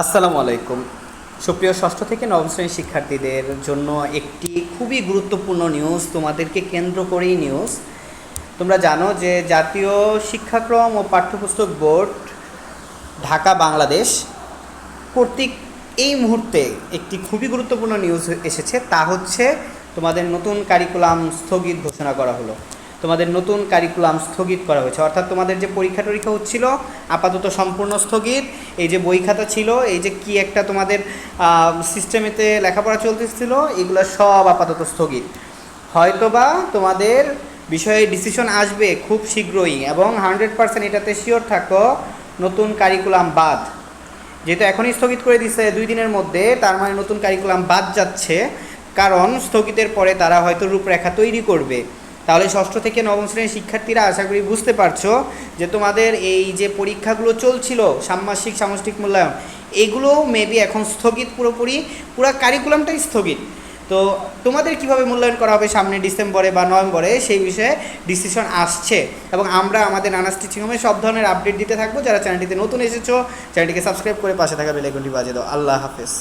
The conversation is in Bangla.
আসসালামু আলাইকুম। সুপ্রিয় ষষ্ঠ থেকে নবম শ্রেণির শিক্ষার্থীদের জন্য একটি খুবই গুরুত্বপূর্ণ নিউজ তোমাদেরকে কেন্দ্র করেই নিউজ তোমরা জানো যে জাতীয় শিক্ষাক্রম ও পাঠ্যপুস্তক বোর্ড ঢাকা, বাংলাদেশ কর্তৃক এই মুহূর্তে একটি খুবই গুরুত্বপূর্ণ নিউজ এসেছে। তা হচ্ছে তোমাদের নতুন কারিকুলাম স্থগিত ঘোষণা করা হলো। তোমাদের নতুন কারিকুলাম স্থগিত করা হয়েছে। অর্থাৎ তোমাদের যে পরীক্ষা টরীক্ষা হচ্ছিল, আপাতত সম্পূর্ণ স্থগিত। এই যে বই খাতা ছিল, এই যে কি একটা তোমাদের সিস্টেমেতে লেখাপড়া চলতেছিল, এগুলো সব আপাতত স্থগিত। হয়তোবা তোমাদের বিষয়ে ডিসিশন আসবে খুব শীঘ্রই এবং হান্ড্রেড পার্সেন্ট এটাতে শিওর থাকো, নতুন কারিকুলাম বাদ। যেহেতু এখনই স্থগিত করে দিছে দুই দিনের মধ্যে, তার মানে নতুন কারিকুলাম বাদ যাচ্ছে। কারণ স্থগিতের পরে তারা হয়তো রূপরেখা তৈরি করবে। তাহলে ষষ্ঠ থেকে নবম শ্রেণির শিক্ষার্থীরা আশা করি বুঝতে পারছ যে তোমাদের এই যে পরীক্ষাগুলো চলছিল ষান্মাসিক সামষ্টিক মূল্যায়ন, এগুলো মেবি এখন স্থগিত পুরোপুরি, পুরো কারিকুলামটাই স্থগিত। তো তোমাদের কীভাবে মূল্যায়ন করা হবে সামনে ডিসেম্বরে বা নভেম্বরে সেই বিষয়ে ডিসিশন আসছে এবং আমরা আমাদের নানা স্টিচিং হোমে সব ধরনের আপডেট দিতে থাকব। যারা চ্যানেলটিতে নতুন এসেছ চ্যানেলটিকে সাবস্ক্রাইব করে পাশে থাকা বেলাইকনটি বাজিয়ে দাও। আল্লাহ হাফেজ।